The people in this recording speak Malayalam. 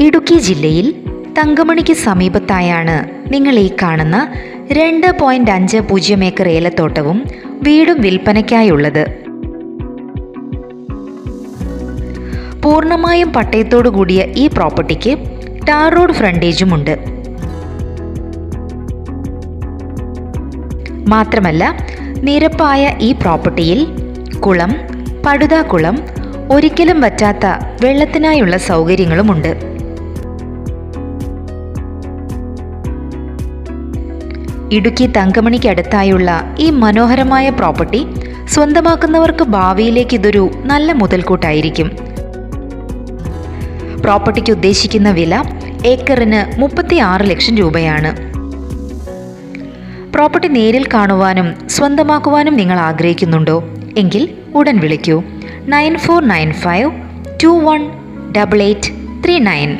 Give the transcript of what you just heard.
ഇടുക്കി ജില്ലയിൽ തങ്കമണിക്ക് സമീപത്തായാണ് നിങ്ങൾ ഈ കാണുന്ന രണ്ട് പോയിന്റ് അഞ്ച് പൂജ്യം ഏക്കർ ഏലത്തോട്ടവും വീടും വിൽപ്പനയ്ക്കായുള്ളത്. പൂർണമായും പട്ടയത്തോടു കൂടിയ ഈ പ്രോപ്പർട്ടിക്ക് ടാർ റോഡ് ഫ്രണ്ടേജുമുണ്ട്. മാത്രമല്ല നിരപ്പായ ഈ പ്രോപ്പർട്ടിയിൽ കുളം പടുതാക്കുളം ഒരിക്കലും വറ്റാത്ത വെള്ളത്തിനായുള്ള സൗകര്യങ്ങളുമുണ്ട്. ഇടുക്കി തങ്കമണിക്കടുത്തായുള്ള ഈ മനോഹരമായ പ്രോപ്പർട്ടി സ്വന്തമാക്കുന്നവർക്ക് ഭാവിയിലേക്ക് ഇതൊരു നല്ല മുതൽക്കൂട്ടായിരിക്കും. പ്രോപ്പർട്ടിക്ക് ഉദ്ദേശിക്കുന്ന വില ഏക്കറിന് മുപ്പത്തി ആറ് ലക്ഷം രൂപയാണ്. പ്രോപ്പർട്ടി നേരിൽ കാണുവാനും സ്വന്തമാക്കുവാനും നിങ്ങൾ ആഗ്രഹിക്കുന്നുണ്ടോ? എങ്കിൽ ഉടൻ വിളിക്കൂ. Nine four nine five two one double eight three nine.